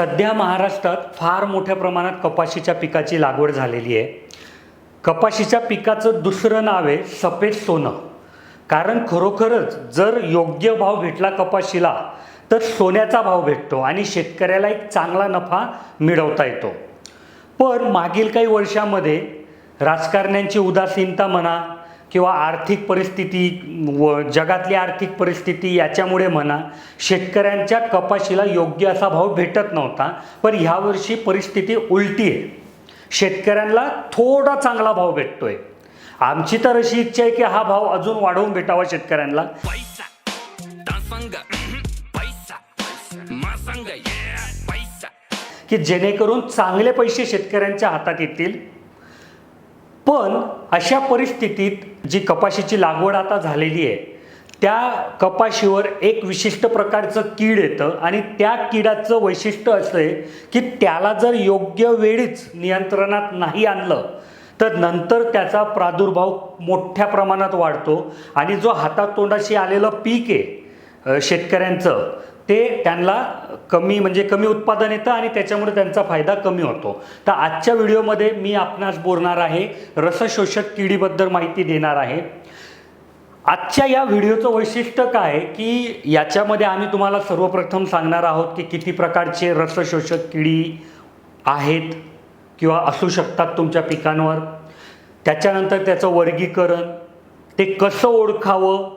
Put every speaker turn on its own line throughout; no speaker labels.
सध्या महाराष्ट्रात फार मोठ्या प्रमाणात कपाशीच्या पिकाची लागवड झालेली आहे. कपाशीच्या पिकाचं दुसरं नाव आहे सफेद सोनं. कारण खरोखरच जर योग्य भाव भेटला कपाशीला तर सोन्याचा भाव भेटतो आणि शेतकऱ्याला एक चांगला नफा मिळवता येतो. पण मागील काही वर्षामध्ये राजकारण्यांची उदासीनता म्हणा किंवा आर्थिक परिस्थिती व जगातली आर्थिक परिस्थिती याच्यामुळे म्हणा शेतकऱ्यांच्या कपाशीला योग्य असा भाव भेटत नव्हता. पण ह्यावर्षी परिस्थिती उलटी आहे. शेतकऱ्यांना थोडा चांगला भाव भेटतोय. आमची तर अशी इच्छा आहे की हा भाव अजून वाढवून भेटावा शेतकऱ्यांना. की जेणेकरून चांगले पैसे शेतकऱ्यांच्या हातात येतील. पण अशा परिस्थितीत जी कपाशीची लागवड आता झालेली आहे त्या कपाशीवर एक विशिष्ट प्रकारचं कीड येतं आणि त्या किडाचं वैशिष्ट्य असं आहे की त्याला जर योग्य वेळीच नियंत्रणात नाही आणलं तर नंतर त्याचा प्रादुर्भाव मोठ्या प्रमाणात वाढतो आणि जो हातातोंडाशी आलेलं पीक आहे शेतकऱ्यांचं ते त्यांना कमी म्हणजे कमी उत्पादन येतं आणि त्याच्यामुळे त्यांचा फायदा कमी होतो. तर आजच्या व्हिडिओमध्ये मी आपणास बोलणार आहे रसशोषक किडीबद्दल माहिती देणार आहे. आजच्या या व्हिडिओचं वैशिष्ट्य काय की याच्यामध्ये आम्ही तुम्हाला सर्वप्रथम सांगणार आहोत की किती प्रकारचे रसशोषक किडी आहेत किंवा असू शकतात तुमच्या पिकांवर. त्याच्यानंतर त्याचं वर्गीकरण ते कसं ओळखावं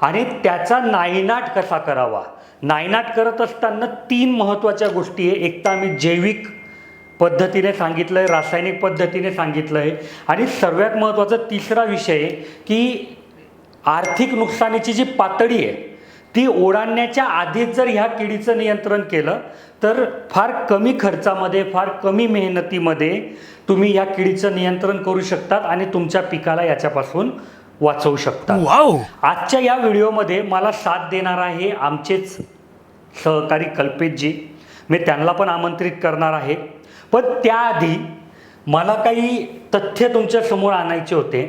आणि त्याचा नायनाट कसा करावा. नायनाट करत असताना तीन महत्त्वाच्या गोष्टी आहे. एक तर आम्ही जैविक पद्धतीने सांगितलं आहे रासायनिक पद्धतीने सांगितलं आहे आणि सर्वात महत्त्वाचा तिसरा विषय आहे की आर्थिक नुकसानीची जी पातळी आहे ती ओढाणण्याच्या आधीच जर ह्या किडीचं नियंत्रण केलं तर फार कमी खर्चामध्ये फार कमी मेहनतीमध्ये तुम्ही या किडीचं नियंत्रण करू शकतात आणि तुमच्या पिकाला याच्यापासून वाचवू शकता
वाव!
आजच्या या व्हिडिओमध्ये मला साथ देणार आहे आमचेच सहकारी कल्पितजी मी त्यांना पण आमंत्रित करणार आहे. पण त्याआधी मला काही तथ्य तुमच्यासमोर आणायचे होते.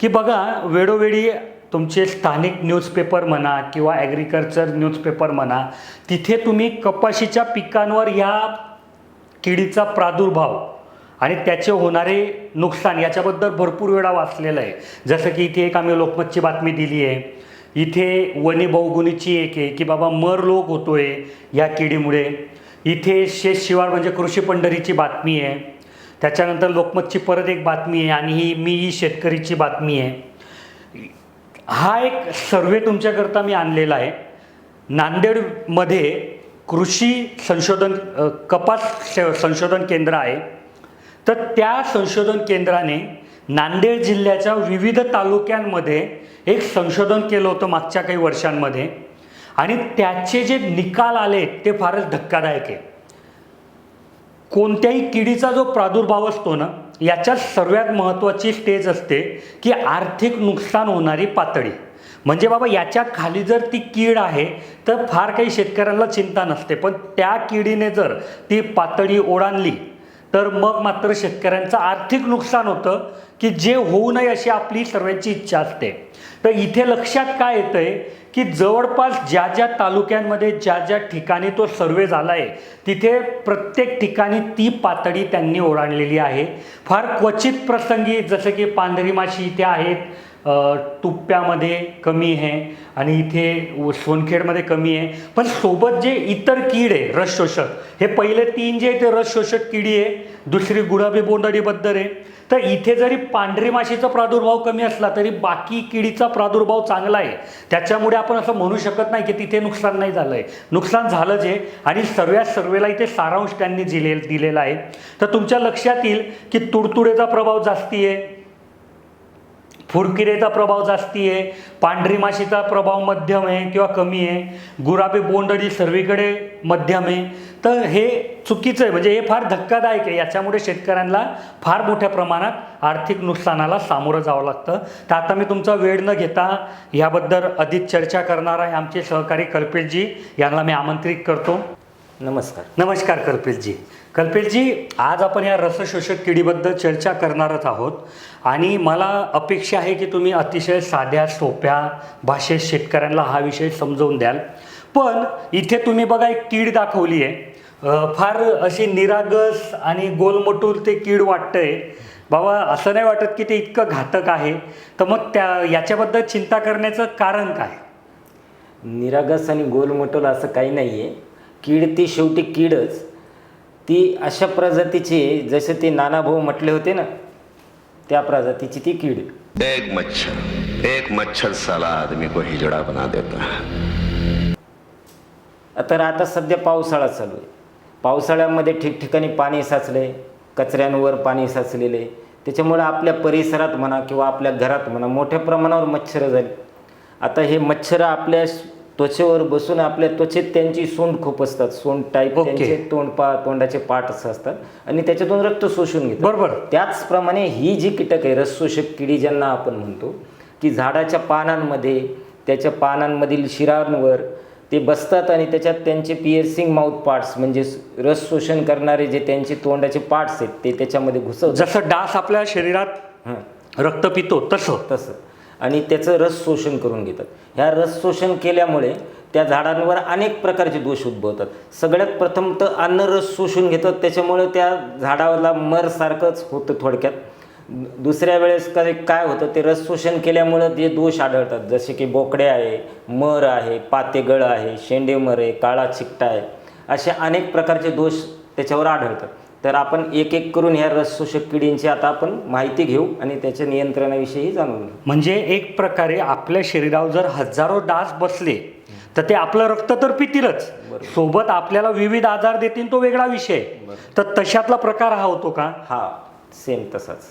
की बघा वेळोवेळी तुमचे स्थानिक न्यूजपेपर म्हणा किंवा ॲग्रिकल्चर न्यूजपेपर म्हणा तिथे तुम्ही कपाशीच्या पिकांवर ह्या किडीचा प्रादुर्भाव आणि त्याचे होणारे नुकसान याच्याबद्दल भरपूर वेळा वाचलेलं आहे. जसं की इथे एक आम्ही लोकमतची बातमी दिली आहे. इथे वनी बहुगुणीची एक आहे की बाबा मर लोक होतोय या किडीमुळे. इथे शेतशिवार म्हणजे कृषी पंढरीची बातमी आहे. त्याच्यानंतर लोकमतची परत एक बातमी आहे आणि ही मी ही शेतकरीची बातमी आहे. हा एक सर्वे तुमच्याकरता मी आणलेला आहे. नांदेडमध्ये कृषी संशोधन कपास संशोधन केंद्र आहे. तर त्या संशोधन केंद्राने नांदेड जिल्ह्याच्या विविध तालुक्यांमध्ये एक संशोधन केलं होतं मागच्या काही वर्षांमध्ये. आणि त्याचे जे निकाल आले ते फारच धक्कादायक आहे. कोणत्याही किडीचा जो प्रादुर्भाव असतो ना याच्यात सर्वात महत्त्वाची स्टेज असते की आर्थिक नुकसान होणारी पातळी. म्हणजे बाबा याच्या खाली जर ती कीड आहे तर फार काही शेतकऱ्यांना चिंता नसते. पण त्या किडीने जर ती पातळी ओढाणली तर मग मात्र शेतकऱ्यांचं आर्थिक नुकसान होतं की जे होऊ नये अशी आपली सर्वांची इच्छा असते. तर इथे लक्षात काय येतं आहे की जवळपास ज्या ज्या तालुक्यांमध्ये ज्या ज्या ठिकाणी तो सर्वे झाला आहे तिथे प्रत्येक ठिकाणी ती पातळी त्यांनी ओढाणलेली आहे. फार क्वचित प्रसंगी जसं की पांढरी माशी इथे आहेत तुप्प्यामध्ये कमी आहे आणि इथे व- सोनखेडमध्ये कमी आहे. पण सोबत जे इतर कीड आहे रस शोषक हे पहिले तीन जे आहे ते रस शोषक किडी आहे दुसरी गुलाबी बोंडअळीबद्दल आहे. तर इथे जरी पांढरी माशीचा प्रादुर्भाव कमी असला तरी बाकी किडीचा प्रादुर्भाव चांगला आहे. त्याच्यामुळे आपण असं म्हणू शकत नाही की तिथे नुकसान नाही झालं आहे नुकसान झालंच आहे आणि सर्व्या सर्वेला इथे सारांश त्यांनी दिले दिलेला आहे. तर तुमच्या लक्षात येईल की तुडतुडेचा प्रभाव जास्ती आहे. फुरकिरेचा प्रभाव जास्ती आहे पांढरी माशीचा प्रभाव मध्यम आहे किंवा कमी आहे गुराबी बोंडळी सर्वीकडे मध्यम आहे. तर हे चुकीचं आहे म्हणजे हे फार धक्कादायक आहे. याच्यामुळे शेतकऱ्यांना फार मोठ्या प्रमाणात आर्थिक नुकसानाला सामोरं जावं लागतं. तर आता मी तुमचा वेळ न घेता याबद्दल अधिक चर्चा करणार आहे आमचे सहकारी कल्पेशजी. यांना मी आमंत्रित करतो.
नमस्कार.
नमस्कार कल्पेशजी. कल्पेशजी आज आपण या रसशोषक किडीबद्दल चर्चा करणारच आहोत. आणि मला अपेक्षा आहे की तुम्ही अतिशय साध्या सोप्या भाषेत शेतकऱ्यांना हा विषय समजवून द्याल. पण इथे तुम्ही बघा एक कीड दाखवली आहे. फार अशी निरागस आणि गोलमटूर ते कीड वाटतंय. बाबा असं नाही वाटत की ते इतकं घातक आहे. तर मग त्या याच्याबद्दल चिंता करण्याचं कारण काय?
निरागस आणि गोलमटोल असं काही नाही आहे कीड ती शेवटी कीडच. ती अशा प्रजातीची जसे ते नानाभाऊ म्हटले होते ना त्या प्रजातीची ती कीड.
एक मच्छर एक मच्छर साला आदमी को हिजड़ा बना देता
तर आता सध्या पावसाळा चालू आहे पावसाळ्यामध्ये ठिकठिकाणी पाणी साचले कचऱ्यांवर पाणी साचलेले. त्याच्यामुळे आपल्या परिसरात म्हणा किंवा आपल्या घरात म्हणा मोठ्या प्रमाणावर मच्छरं झाली आता हे मच्छरं आपल्या त्वचेवर बसून आपल्या त्वचेत त्यांची सोंड खूप असतात. सोंड टाईप
ओके.
त्यांचे तोंड पा तोंडाचे पाठ असं असतात. आणि त्याच्यातून रक्त शोषून घेतात.
बरोबर.
त्याचप्रमाणे ही जी कीटक आहे रसशोषक किडी ज्यांना आपण म्हणतो की झाडाच्या पानांमध्ये त्याच्या पानांमधील शिरांवर ते बसतात आणि त्याच्यात त्यांचे पिअर्सिंग माउथ पार्ट्स म्हणजे रस शोषण करणारे जे त्यांचे तोंडाचे पार्ट्स आहेत ते त्याच्यामध्ये घुसवतात.
जसं डास आपल्या शरीरात
हं,
रक्त पितो तसं.
तसं. आणि त्याचं रस शोषण करून घेतात. ह्या रस शोषण केल्यामुळे त्या झाडांवर अनेक प्रकारचे दोष उद्भवतात. सगळ्यात प्रथम तर अन्न रस शोषून घेतात त्याच्यामुळे त्या झाडाला मरसारखंच होतं थोडक्यात. दुसऱ्या वेळेस काय काय होतं ते रस शोषण केल्यामुळं जे दोष आढळतात जसे की बोकडे आहे मर आहे पातेगळ आहे शेंडेमर आहे काळा चिकटा आहे असे अनेक प्रकारचे दोष त्याच्यावर आढळतात. तर आपण एक एक करून ह्या रस शोषक किडींची आता आपण माहिती घेऊ आणि त्याच्या नियंत्रणाविषयी जाणून घेऊ.
म्हणजे एक प्रकारे आपल्या शरीरावर जर हजारो डास बसले तर ते आपलं रक्त तर पितीलच. सोबत आपल्याला विविध आजार देतील तो वेगळा विषय. तर तशातला प्रकार हा होतो का?
हा सेम तसाच.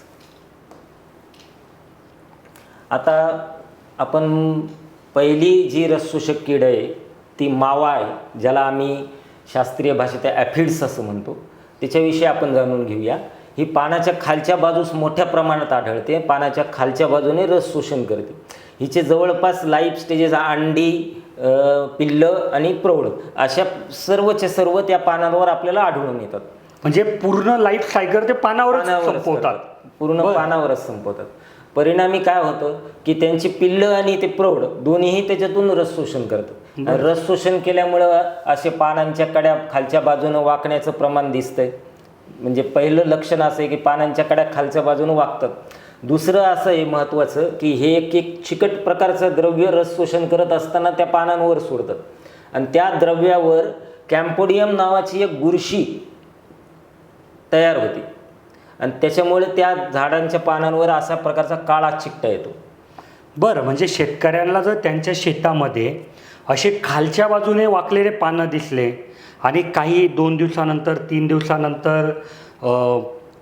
आता आपण पहिली जी रसशोषक कीड आहे ती मावा आहे ज्याला आम्ही शास्त्रीय भाषेत ॲफिड्स असं म्हणतो. त्याच्याविषयी आपण जाणून घेऊया. ही पानाच्या खालच्या बाजूस मोठ्या प्रमाणात आढळते. पानाच्या खालच्या बाजूने रस शोषण करते. हिचे जवळपास लाईफ स्टेजेस अंडी पिल्लं आणि प्रौढ अशा सर्वच्या सर्व त्या पानांवर आपल्याला आढळून येतात.
म्हणजे पूर्ण लाईफ सायकल ते पानावरच
पानावरच
संपवतात.
पूर्ण. पानावरच संपवतात. परिणामी काय होतं की त्यांची पिल्लं आणि ते प्रौढ दोन्हीही त्याच्यातून रस शोषण करतात आणि रस शोषण केल्यामुळं असे पानांच्या कड्या खालच्या बाजूनं वाकण्याचं प्रमाण दिसतंय. म्हणजे पहिलं लक्षण असं आहे की पानांच्या कड्या खालच्या बाजूनं वाकतात दुसरं असं आहे महत्त्वाचं की हे एक एक चिकट प्रकारचं द्रव्य रस शोषण करत असताना त्या पानांवर सोडतात. आणि त्या द्रव्यावर कॅम्पोडियम नावाची एक बुरशी तयार होते. आणि त्याच्यामुळे त्या झाडांच्या पानांवर असा प्रकारचा काळा चिकटा येतो.
बरं म्हणजे शेतकऱ्यांना जर त्यांच्या शेतामध्ये असे खालच्या बाजूने वाकलेले पानं दिसले आणि काही दोन दिवसानंतर तीन दिवसानंतर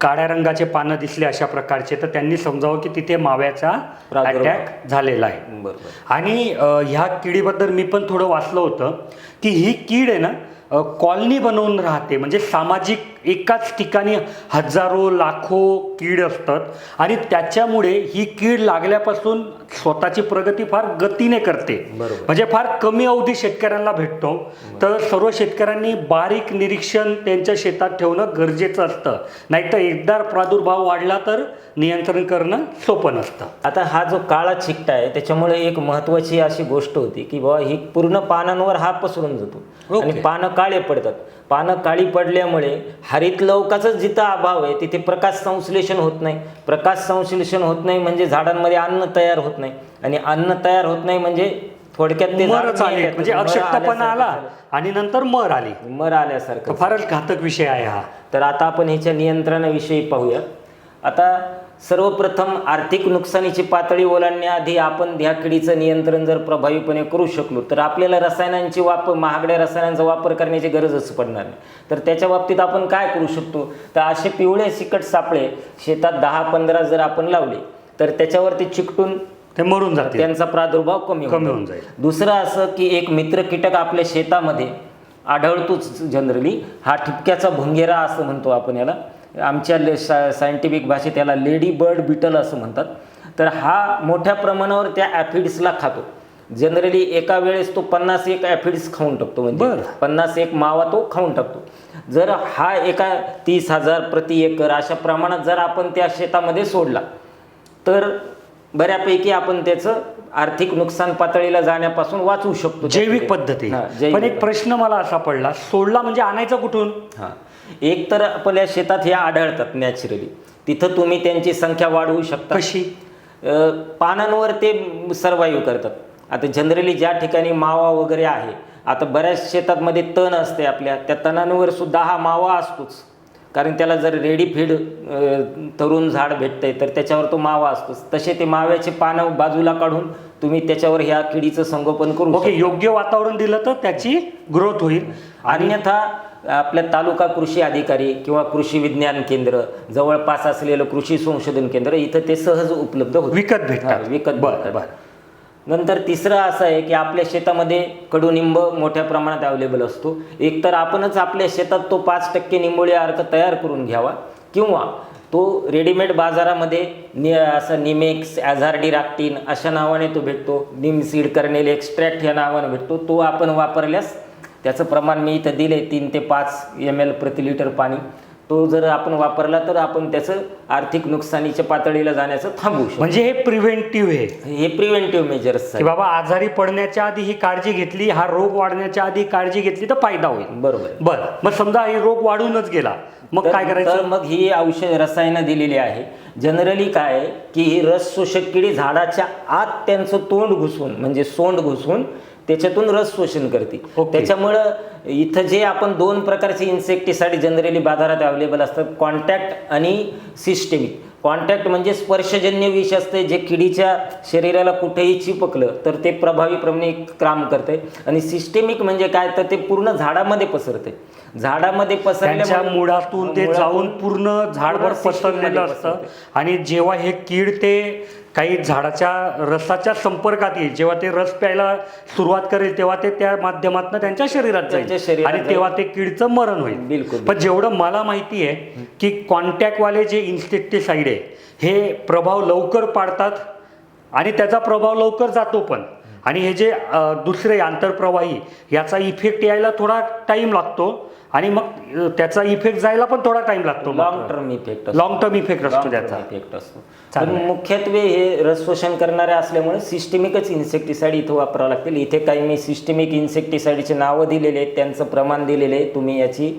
काळ्या रंगाचे पानं दिसले अशा प्रकारचे तर त्यांनी समजावं की तिथे माव्याचा. अटॅक झालेला आहे. आणि ह्या किडीबद्दल मी पण थोडं वाचलं होतं की ही कीड आहे ना कॉलनी बनवून राहते म्हणजे सामाजिक एकाच ठिकाणी हजारो लाखो कीड असतात आणि त्याच्यामुळे ही कीड लागल्यापासून स्वतःची प्रगती फार गतीने करते.
बरोबर.
म्हणजे फार कमी अवधी शेतकऱ्यांना भेटतो. तर सर्व शेतकऱ्यांनी बारीक निरीक्षण त्यांच्या शेतात ठेवणं गरजेचं असतं. नाहीतर एकदा प्रादुर्भाव वाढला तर नियंत्रण करणं सोपं नसतं.
आता हा जो काळा चिकटा आहे त्याच्यामुळे एक महत्वाची अशी गोष्ट होती की बाबा ही पूर्ण पानांवर हा पसरून जातो. आणि पानं काळे पडतात. पानं काळी पडल्यामुळे हरित लवकाचाच जिथं अभाव आहे तिथे प्रकाश संश्लेषण होत नाही. प्रकाश संश्लेषण होत नाही म्हणजे झाडांमध्ये अन्न तयार होत नाही. आणि अन्न तयार होत नाही म्हणजे थोडक्यात ते
म्हणजे अशक्तपणा आला आणि नंतर मर आली.
मर आल्यासारखं
फारच घातक विषय आहे हा.
तर आता आपण ह्याच्या नियंत्रणाविषयी पाहूया. आता सर्वप्रथम आर्थिक नुकसानीची पातळी ओलांडण्याआधी आपण ह्या किडीचं नियंत्रण जर प्रभावीपणे करू शकलो तर आपल्याला रसायनांची वापर महागड्या रसायनांचा वापर करण्याची गरजच पडणार नाही. तर त्याच्या बाबतीत आपण काय करू शकतो? तर असे पिवळे सिकट सापळे शेतात दहा पंधरा जर आपण लावले तर त्याच्यावरती चिकटून
ते मरून जाते
त्यांचा प्रादुर्भाव कमी
कमी. होऊन जाईल.
दुसरं असं की एक मित्र कीटक आपल्या शेतामध्ये आढळतोच जनरली. हा ठिपक्याचा भुंगेरा असं म्हणतो आपण याला. आमच्या ले सा सायंटिफिक भाषेत याला लेडी बर्ड बिटल असं म्हणतात. तर हा मोठ्या प्रमाणावर त्या ॲफिड्सला खातो. जनरली एका वेळेस तो पन्नास एक ॲफिड्स खाऊन टाकतो म्हणजे.
बरं.
पन्नास एक मावा तो खाऊन टाकतो. जर हा एका तीस हजार प्रति एकर अशा प्रमाणात जर आपण त्या शेतामध्ये सोडला तर बऱ्यापैकी आपण त्याचं आर्थिक नुकसान पातळीला जाण्यापासून वाचवू शकतो.
जैविक. पद्धती. पण एक प्रश्न मला असा पडला सोडला म्हणजे आणायचा कुठून?
हा. एक तर आपल्या शेतात ह्या आढळतात नॅचरली तिथं तुम्ही त्यांची संख्या वाढवू शकता.
कशी?
पानांवर ते सर्वाईव्ह करतात. आता जनरली ज्या ठिकाणी मावा वगैरे आहे आता बऱ्याच शेतांमध्ये तण असते आपल्या त्या तणांवर सुद्धा हा मावा असतोच. कारण त्याला जर रेडी फीड तरुण झाड भेटतंय तर त्याच्यावर तो मावा असतोच तसे ते माव्याचे पानं बाजूला काढून तुम्ही त्याच्यावर ह्या किडीचं संगोपन करू
ओके. योग्य वातावरण दिलं तर त्याची ग्रोथ होईल.
अन्यथा आपल्या तालुका कृषी अधिकारी किंवा कृषी विज्ञान केंद्र जवळपास असलेलं कृषी संशोधन केंद्र इथं ते सहज उपलब्ध होतं.
विकत भेटतात.
विकत
बर
भेटतात.
बर.
नंतर तिसरं असं आहे की आपल्या शेतामध्ये कडुनिंब मोठ्या प्रमाणात अवेलेबल असतो. एकतर आपणच आपल्या शेतात तो पाच टक्के निंबोळी अर्क तयार करून घ्यावा किंवा तो रेडीमेड बाजारामध्ये नि असं निमेक्स ॲझार्डी राक्टीन अशा नावाने तो भेटतो. निम सीड कर्नेल एक्स्ट्रॅक्ट या नावाने भेटतो. तो आपण वापरल्यास त्याचं प्रमाण मी इथं दिले तीन ते पाच एम एल प्रति लिटर पाणी. तो जर आपण वापरला तर आपण त्याचं आर्थिक नुकसानीच्या पातळीला जाण्याचं थांबवू शकतो.
म्हणजे हे प्रिव्हेंटिव्ह आहे.
हे प्रिव्हेंटिव्ह मेजर्स
की बाबा आजारी पडण्याच्या आधी ही काळजी घेतली हा रोग वाढण्याच्या आधी काळजी घेतली तर फायदा होईल.
बरोबर. आहे.
बर मग समजा हे रोग वाढूनच गेला मग काय करायचं?
मग ही औषध रसायनं दिलेली आहे. जनरली काय आहे की ही रस शोषक किडी झाडाच्या आत त्यांचं तोंड घुसवून म्हणजे सोंड घुसवून त्याच्यातून रस शोषण करते. त्याच्यामुळं इथं जे आपण दोन प्रकारचे इन्सेक्टिसाइड जनरली बाजारात अवेलेबल असतात कॉन्टॅक्ट आणि सिस्टेमिक. कॉन्टॅक्ट म्हणजे स्पर्शजन्य विष असते जे किडीच्या शरीराला कुठेही चिपकलं तर ते प्रभावीप्रमाणे काम करते आणि सिस्टेमिक म्हणजे काय? तर ते पूर्ण झाडामध्ये पसरते झाडामध्ये
त्यांच्या
पसरल्यामुळे
मुळातून ते जाऊन पूर्ण झाडभर
पूर्ण
पसरलेलं
system
असतं. आणि जेव्हा हे कीड ते काही झाडाच्या रसाच्या संपर्कात येईल जेव्हा ते रस प्यायला सुरुवात करेल तेव्हा ते त्या माध्यमातून त्यांच्या शरीरात
त्यांच्या
जाईल
शरीरात
आणि
जाईल.
तेव्हा ते कीडचं मरण होईल
बिलकुल.
पण जेवढं मला माहिती आहे की कॉन्टॅक्टवाले जे इन्सेक्टिसाईड आहे हे प्रभाव लवकर पाडतात आणि त्याचा प्रभाव लवकर जातो पण आणि हे जे अ, दुसरे आंतरप्रवाही याचा इफेक्ट यायला थोडा टाइम लागतो आणि मग त्याचा इफेक्ट जायला पण थोडा टाइम लागतो
long term effect
long term effect असतो त्याचा.
इफेक्ट असतो. मुख्यत्वे हे रस शोषण करणारे असल्यामुळे सिस्टेमिकच इन्सेक्टिसाइड इथं वापरावं लागतील. इथे काही मी सिस्टेमिक इन्सेक्टिसाइडचे नावं दिलेले आहेत त्यांचं प्रमाण दिलेले आहे. तुम्ही याची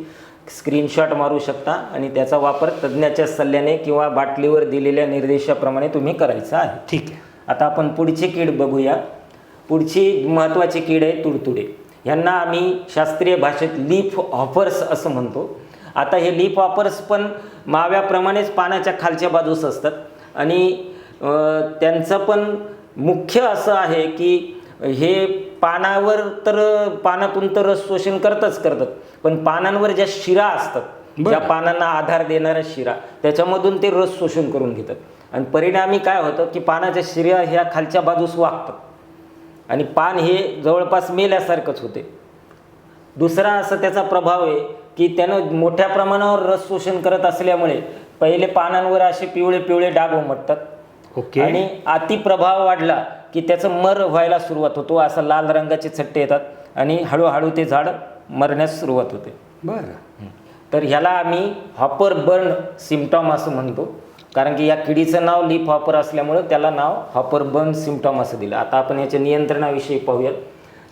स्क्रीनशॉट मारू शकता आणि त्याचा वापर तज्ज्ञाच्या सल्ल्याने किंवा बाटलीवर दिलेल्या निर्देशाप्रमाणे तुम्ही करायचा आहे.
ठीक आहे.
आता आपण पुढची कीड बघूया. पुढची महत्त्वाची कीड आहे तुडतुडे यांना आम्ही शास्त्रीय भाषेत लीफ हॉपर्स असं म्हणतो. आता हे लीफ हॉपर्स पण माव्याप्रमाणेच पानाच्या खालच्या बाजूस असतात. आणि त्यांचं पण मुख्य असं आहे की हे पानावर तर पानातून तर रस शोषण करतच करतात. पण पानांवर ज्या शिरा असतात ज्या पानांना आधार देणाऱ्या शिरा त्याच्यामधून ते रस शोषण करून घेतात. आणि परिणामी काय होतं की पानाच्या शिरा ह्या खालच्या बाजूस वागतात. आणि पान हे जवळपास मेल्यासारखंच होते. दुसरा असं त्याचा प्रभाव आहे की त्यानं मोठ्या प्रमाणावर रस शोषण करत असल्यामुळे पहिले पानांवर असे पिवळे पिवळे डाग उमटतात.
ओके.
आणि अतिप्रभाव वाढला की त्याचं मर व्हायला सुरुवात होतो असा लाल रंगाचे छट्टे येतात आणि हळूहळू ते झाड मरण्यास सुरुवात होते.
बरं.
तर ह्याला आम्ही हॉपर बर्न सिम्टॉम असं म्हणतो. कारण की या किडीचं नाव लीफ हॉपर असल्यामुळं त्याला नाव हॉपर बर्न सिम्टॉम असं दिलं. आता आपण याच्या नियंत्रणाविषयी पाहूयात.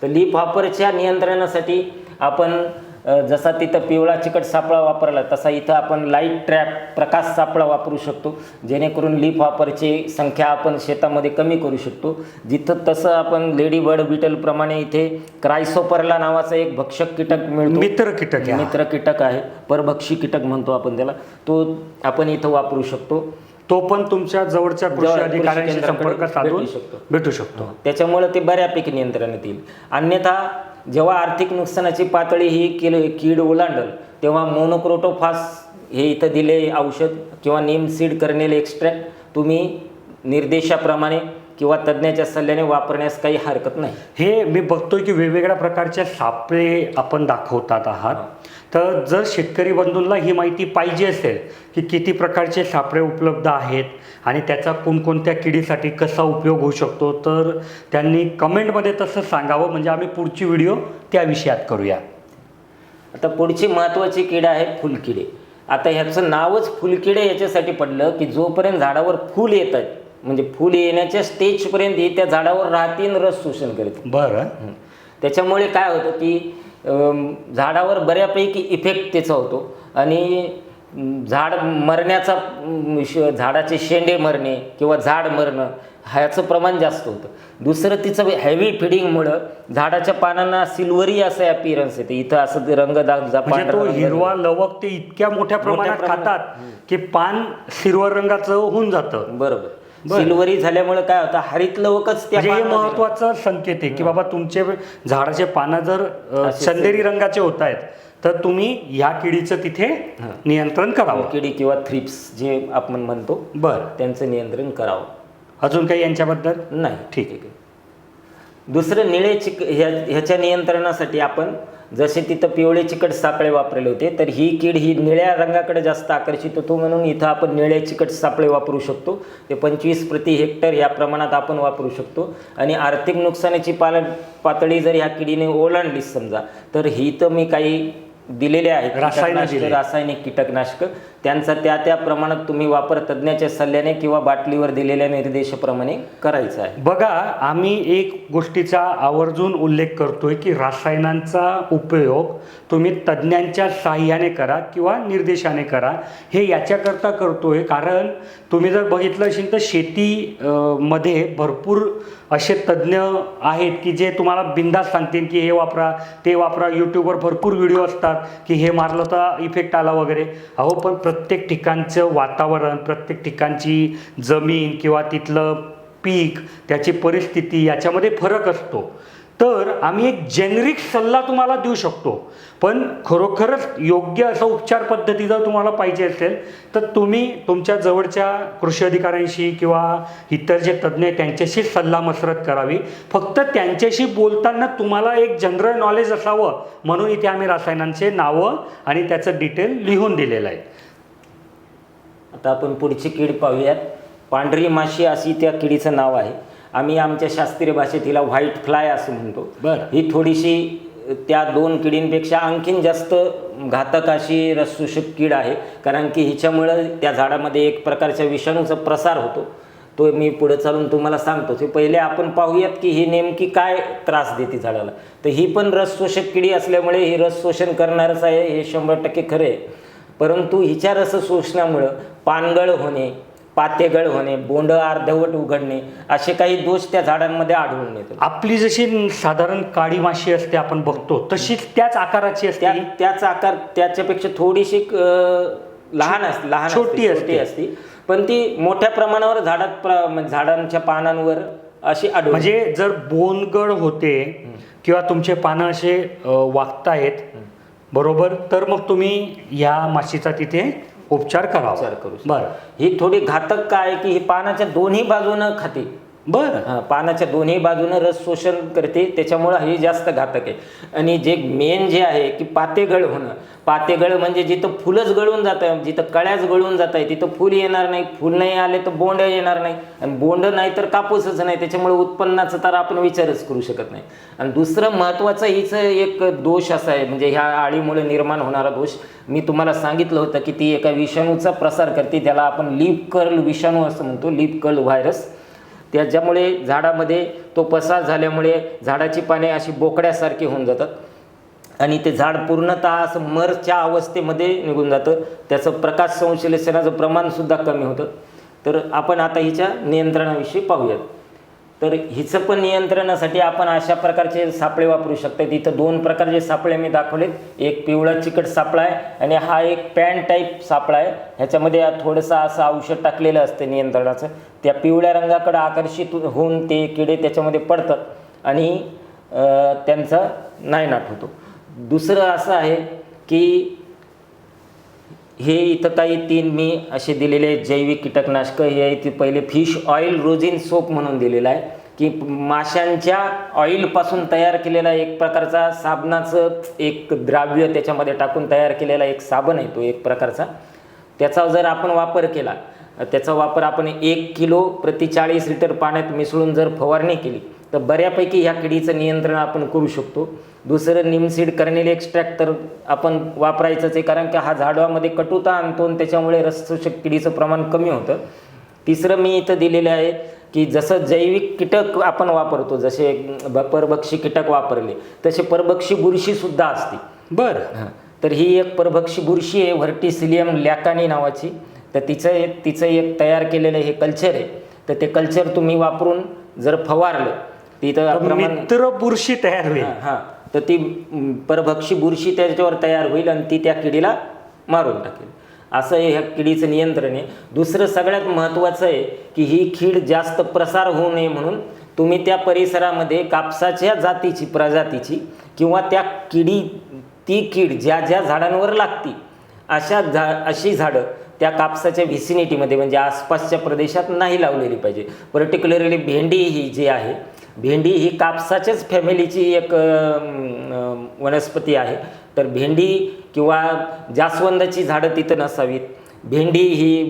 तर लीफ हॉपरच्या नियंत्रणासाठी आपण जसा तिथं पिवळा चिकट सापळा वापरला तसा इथं आपण लाइट ट्रॅप प्रकाश सापळा वापरू शकतो. जेणेकरून लीफ हॉपरची संख्या आपण शेतामध्ये कमी करू शकतो. जिथं तसं आपण लेडी बर्ड बिटलप्रमाणे इथे क्रायसोपरला नावाचा एक भक्षक कीटक मिळतो.
मित्र कीटक.
मित्र कीटक आहे. परभक्षी कीटक म्हणतो आपण त्याला. तो आपण इथं वापरू शकतो.
तो पण तुमच्या जवळच्या कृषी अधिकाऱ्यांशी संपर्क साधून
भेटू शकतो.
भेटू शकतो.
त्याच्यामुळे ते बऱ्यापैकी नियंत्रणात येईल. अन्यथा जेव्हा आर्थिक नुकसानाची पातळी ही किल कीड ओलांडल तेव्हा मोनोक्रोटोफास हे इथं दिले औषध किंवा नेम सीड करनेल एक्स्ट्रॅक्ट तुम्ही निर्देशाप्रमाणे किंवा तज्ज्ञाच्या सल्ल्याने वापरण्यास काही हरकत नाही.
हे मी बघतोय की वेगवेगळ्या प्रकारचे सापळे आपण दाखवतात आहात. तर जर शेतकरी बंधूंना ही माहिती पाहिजे असेल की किती प्रकारचे सापळे उपलब्ध आहेत आणि त्याचा कोणकोणत्या किडीसाठी कसा उपयोग होऊ शकतो तर त्यांनी कमेंटमध्ये तसं सांगावं. म्हणजे आम्ही पुढची व्हिडिओ त्या विषयात करूया.
आता पुढची महत्त्वाची कीड आहे फुलकिडे. आता ह्याचं नावच फुलकिडे याच्यासाठी पडलं की जोपर्यंत झाडावर फूल येत आहेत म्हणजे फुल येण्याच्या स्टेजपर्यंत ही त्या झाडावर राहते आणि रस शोषण करते
बरं.
त्याच्यामुळे काय होतं की झाडावर बऱ्यापैकी इफेक्ट त्याचा होतो. आणि झाड मरण्याचा झाडाचे शेंडे मरणे किंवा झाड मरणं ह्याचं प्रमाण जास्त होतं. दुसरं तिचं हेवी फिडिंगमुळं झाडाच्या पानांना सिल्वरी असं अपिअरन्स येते. इथं असं रंग
म्हणजे तो हिरवा लवक ते इतक्या मोठ्या प्रमाणात. खातात की पान हिरवं रंगाचं होऊन जातं.
बरोबर.
बरं.
सिल्वरी झाल्यामुळे काय होतं? हरित लवकच त्या
म्हणजे हे महत्त्वाचा संकेत आहे की बाबा तुमचे झाडाचे पानं जर चंदेरी रंगाचे होत आहेत तर तुम्ही ह्या किडीचं तिथे नियंत्रण करावं.
किडी किंवा थ्रिप्स जे आपण म्हणतो
बरं.
त्यांचं नियंत्रण करावं.
अजून काही यांच्याबद्दल?
नाही.
ठीक.
आहे दुसरं निळे चिक ह्या ह्याच्या नियंत्रणासाठी आपण जसे तिथं पिवळे चिकट सापळे वापरले होते तर ही कीड ही निळ्या रंगाकडे जास्त आकर्षित होतो म्हणून इथं आपण निळे चिकट सापळे वापरू शकतो. ते पंचवीस प्रति हेक्टर या प्रमाणात आपण वापरू शकतो. आणि आर्थिक नुकसानीची पालन पातळी जर ह्या किडीने ओलांडली समजा तर ही तर मी काही दिलेले आहेत.
रसायनं
कीटकनाशकं,
दिली.
रासायनिक कीटकनाशक. त्यांचा त्या त्या प्रमाणात तुम्ही वापर तज्ज्ञाच्या सल्ल्याने किंवा बाटलीवर दिलेल्या निर्देशाप्रमाणे करायचा आहे.
बघा आम्ही एक गोष्टीचा आवर्जून उल्लेख करतोय की रासायनांचा उपयोग तुम्ही तज्ज्ञांच्या साह्याने करा किंवा निर्देशाने करा. हे याच्याकरता करतोय कारण तुम्ही जर बघितलं असेल तर शेती मध्ये भरपूर असे तज्ज्ञ आहेत की जे तुम्हाला बिंदास सांगतील की हे वापरा ते वापरा. यूट्यूबवर भरपूर व्हिडिओ असतात की हे मारलं तर इफेक्ट आला वगैरे. अहो पण प्रत्येक ठिकाणचं वातावरण प्रत्येक ठिकाणची जमीन किंवा तिथलं पीक त्याची परिस्थिती याच्यामध्ये फरक असतो. तर आम्ही एक जेनरिक सल्ला तुम्हाला देऊ शकतो. पण खरोखरच योग्य असा उपचार पद्धती जर तुम्हाला पाहिजे असेल तर तुम्ही तुमच्या जवळच्या कृषी अधिकाऱ्यांशी किंवा इतर जे तज्ज्ञ त्यांच्याशी सल्ला मसरत करावी. फक्त त्यांच्याशी बोलताना तुम्हाला एक जनरल नॉलेज असावं म्हणून इथे आम्ही रसायनांचे नावं आणि त्याचं डिटेल लिहून दिलेलं आहे.
आता आपण पुढची कीड पाहूयात. पांढरी माशी अशी त्या किडीचं नाव आहे. आम्ही आमच्या शास्त्रीय भाषेत हिला व्हाईट फ्लाय असं म्हणतो.
बरं.
ही थोडीशी त्या दोन किडींपेक्षा आणखीन जास्त घातक अशी रसशोषक कीड आहे. कारण की हिच्यामुळं त्या झाडामध्ये एक प्रकारच्या विषाणूचा प्रसार होतो. तो मी पुढे चालून तुम्हाला सांगतो. ते पहिले आपण पाहूयात की ही नेमकी काय त्रास देते झाडाला. तर ही पण रस शोषक किडी असल्यामुळे ही रस शोषण करणारच आहे हे शंभर टक्के खरे आहे. परंतु हिच्या रस शोषणामुळं पानगळ होणे पातेगळ होणे बोंड अर्धवट उघडणे असे काही दोष त्या झाडांमध्ये आढळून येतात.
आपली जशी साधारण काळी माशी असते आपण बघतो तशीच त्याच आकाराची असते
त्या. त्याच आकार त्याच्यापेक्षा थोडीशी लहान असते लहान
छोटी असते.
असते. पण ती मोठ्या प्रमाणावर झाडात प्र- म्हणजे झाडांच्या पानांवर अशी आढळून
म्हणजे जर बोनगळ होते किंवा तुमचे पानं असे वागतायत बरोबर? तर मग तुम्ही या माशीचा तिथे उपचार करावा.
उपचार करू.
बरं.
ही थोडी घातक काय की ही पानाच्या दोन्ही बाजूनं खाते?
बरं.
हा, पानाच्या दोन्ही बाजूनं रस शोषण करते त्याच्यामुळं हे जास्त घातक आहे. आणि जे मेन जे आहे की पातेगळ होणं. पातेगळ म्हणजे जिथं फुलंच गळून जात आहे जिथं कळ्याच गळून जात आहे तिथं फुल येणार नाही. फुल नाही आले तर बोंड येणार नाही. आणि बोंड नाही तर कापूसच नाही. त्याच्यामुळे उत्पन्नाचा तर आपण विचारच करू शकत नाही. आणि दुसरं महत्त्वाचं हिचं एक दोष असा आहे म्हणजे ह्या आळीमुळे निर्माण होणारा दोष. मी तुम्हाला सांगितलं होतं की ती एका विषाणूचा प्रसार करते त्याला आपण लीप कर्ल विषाणू असं म्हणतो लीप कर्ल व्हायरस. त्याच्यामुळे झाडामध्ये तो पसार झाल्यामुळे झाडाची पाने अशी बोकड्यासारखी होऊन जातात. आणि ते झाड पूर्णतः असं मरच्या अवस्थेमध्ये निघून जातं. त्याचं प्रकाश संश्लेषणाचं प्रमाणसुद्धा कमी होतं. तर आपण आता हिच्या नियंत्रणाविषयी पाहूयात. तर हिचं पण नियंत्रणासाठी आपण अशा प्रकारचे सापळे वापरू शकतो. इथं दोन प्रकारचे सापळे मी दाखवलेत. एक पिवळा चिकट सापळा आहे आणि हा एक पॅन टाईप सापळा आहे. ह्याच्यामध्ये थोडंसं असं औषध टाकलेलं असतं नियंत्रणाचं. त्या पिवळ्या रंगाकडे आकर्षित होऊन ते किडे त्याच्यामध्ये पडतात आणि त्यांचा नायनाट होतो. दुसरं असं आहे की हे इथं काही तीन मी असे दिलेले जैविक कीटकनाशकं हे इथे पहिले फिश ऑइल रोजिन सोप म्हणून दिलेलं आहे. की माशांच्या ऑइलपासून तयार केलेला एक प्रकारचा साबणाचं एक द्राव्य त्याच्यामध्ये टाकून तयार केलेला एक साबण आहे तो एक प्रकारचा. त्याचा जर आपण वापर केला त्याचा वापर आपण एक किलो प्रति चाळीस लिटर पाण्यात मिसळून जर फवारणी केली तर बऱ्यापैकी ह्या किडीचं नियंत्रण आपण करू शकतो. दुसरं निमसीड कर्नेल एक्स्ट्रॅक्ट तर आपण वापरायचंच आहे कारण की हा झाडामध्ये कटुता आणतो आणि त्याच्यामुळे रसशोषक किडीचं प्रमाण कमी होतं. तिसरं मी इथं दिलेलं आहे की जसं जैविक कीटक आपण वापरतो जसे परभक्षी कीटक वापरले तसे परभक्षी बुरशीसुद्धा असते.
बर.
हां. तर ही एक परभक्षी बुरशी आहे व्हर्टिसिलियम लॅकानी नावाची. तर तिचं एक तिचं एक तयार केलेलं हे कल्चर आहे. तर ते कल्चर तुम्ही वापरून जर फवारलं तिथं प्रमाण
मित्र बुरशी तयार होईल.
हां तर ती परभक्षी बुरशी त्याच्यावर तयार होईल आणि ती त्या किडीला मारून टाकेल. असं हे ह्या किडीचं नियंत्रण आहे. दुसरं सगळ्यात महत्त्वाचं आहे की ही कीड जास्त प्रसार होऊ नये म्हणून तुम्ही त्या परिसरामध्ये कापसाच्या जातीची प्रजातीची किंवा त्या किडी ती कीड ज्या ज्या झाडांवर लागती अशा झा अशी झाडं त्या कापसाच्या व्हिसिनिटीमध्ये म्हणजे आसपासच्या प्रदेशात नाही लावलेली पाहिजे. पर्टिक्युलरली भेंडी ही जी आहे भेंडी ही कापसाच्याच फॅमिलीची एक वनस्पती आहे. तर भेंडी किंवा जास्वंदाची झाडं तिथं नसावीत. भेंडी ही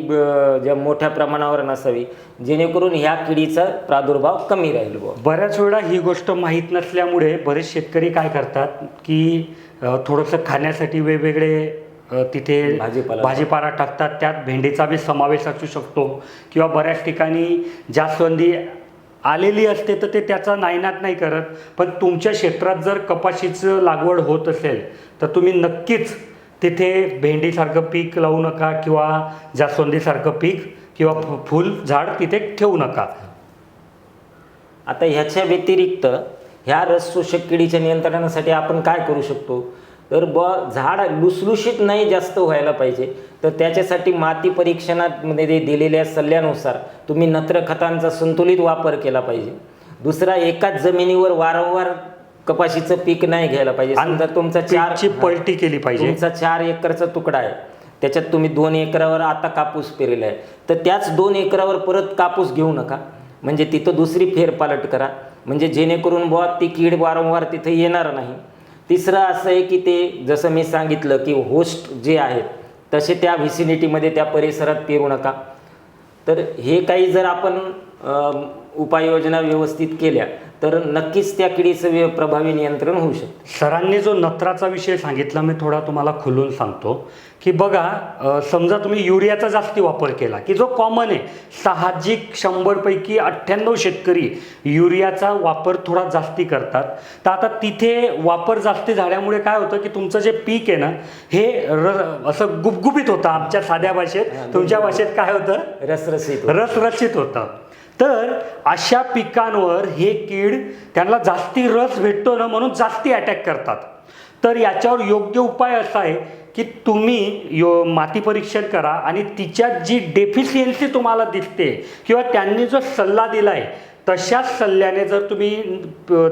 ज्या मोठ्या प्रमाणावर नसावी. जेणेकरून ह्या किडीचा प्रादुर्भाव कमी राहील
बऱ्याच वेळा ही गोष्ट माहीत नसल्यामुळे बरेच शेतकरी काय करतात की थोडंसं खाण्यासाठी वेगवेगळे तिथे
भाजीपाला.
भाजीपाला टाकतात. त्यात भेंडीचा बी समावेश असू शकतो. किंवा बऱ्याच ठिकाणी जास्वंदी आलेली असते तर ते त्याचा नायनाट नाही करत. पण तुमच्या क्षेत्रात जर कपाशीचं लागवड होत असेल तर तुम्ही नक्कीच तिथे भेंडीसारखं पीक लावू नका किंवा जास्वंदीसारखं पीक किंवा फुल झाड तिथे ठेवू नका.
आता ह्याच्या व्यतिरिक्त ह्या रस शोषक किडीच्या नियंत्रणासाठी आपण काय करू शकतो? तर ब झाड लुसलुशीत नाही जास्त व्हायला पाहिजे. तर त्याच्यासाठी माती परीक्षणामध्ये दिलेल्या सल्ल्यानुसार तुम्ही नत्र खतांचा संतुलित वापर केला पाहिजे. दुसरा एकाच जमिनीवर वारंवार कपाशीचं पीक नाही घ्यायला पाहिजे. समजा तुमचा चार
पीकची पलटी केली पाहिजे.
तुमचा चार एकरचा तुकडा आहे. त्याच्यात तुम्ही दोन एकरावर आता कापूस पेरेला आहे. तर त्याच दोन एकरावर परत कापूस घेऊ नका. म्हणजे तिथं दुसरी फेरपालट करा. म्हणजे जेणेकरून बुवा ती कीड वारंवार तिथे येणार नाही. तिसरं असं आहे की ते जसं मी सांगितलं की होस्ट जे आहेत तसे त्या व्हिसिनिटीमध्ये त्या परिसरात पेरू नका. तर हे काही जर आपण उपाययोजना व्यवस्थित केल्या तर नक्कीच त्या किडीचं व्य- प्रभावी नियंत्रण होऊ शकतं.
सरांनी जो नत्राचा विषय सांगितला मी थोडा तुम्हाला खुलून सांगतो. की बघा समजा तुम्ही युरियाचा जास्ती वापर केला की जो कॉमन आहे साहजिक शंभरपैकी अठ्ठ्याण्णव शेतकरी युरियाचा वापर थोडा जास्ती करतात. तर आता तिथे वापर जास्ती झाल्यामुळे काय होतं की तुमचं जे पीक आहे ना हे र असं गुबगुबीत होतं आमच्या साध्या भाषेत. तुमच्या भाषेत काय होतं?
रसरशीत
रसरशीत होतं. तर अशा पिकांवर हे कीड त्यांना जास्ती रस भेटतो ना म्हणून जास्ती अटॅक करतात. तर याच्यावर योग्य उपाय असा आहे की तुम्ही यो माती परीक्षण करा आणि तिच्यात जी डेफिशियन्सी तुम्हाला दिसते किंवा त्यांनी जो सल्ला दिला आहे तशाच सल्ल्याने जर तुम्ही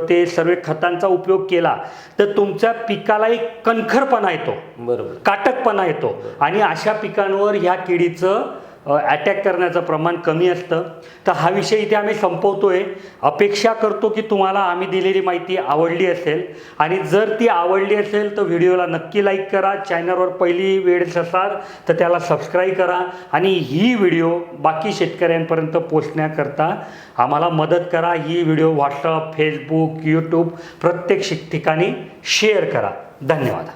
ते सर्व खतांचा उपयोग केला तर तुमच्या पिकाला एक कणखरपणा येतो
बरोबर.
काटकपणा येतो. आणि अशा पिकांवर ह्या किडीचं अटॅक करण्याचं प्रमाण कमी असतं. तर हा विषय इथे आम्ही संपवतो आहे अपेक्षा करतो की तुम्हाला आम्ही दिलेली माहिती आवडली असेल. आणि जर ती आवडली असेल तर व्हिडिओला नक्की लाईक करा. चॅनलवर पहिली वेळेस असाल तर त्याला सबस्क्राईब करा. आणि ही व्हिडिओ बाकी शेतकऱ्यांपर्यंत पोचण्याकरता आम्हाला मदत करा. ही व्हिडिओ व्हॉट्सअप फेसबुक यूट्यूब प्रत्येक ठिकाणी शेअर करा. धन्यवाद.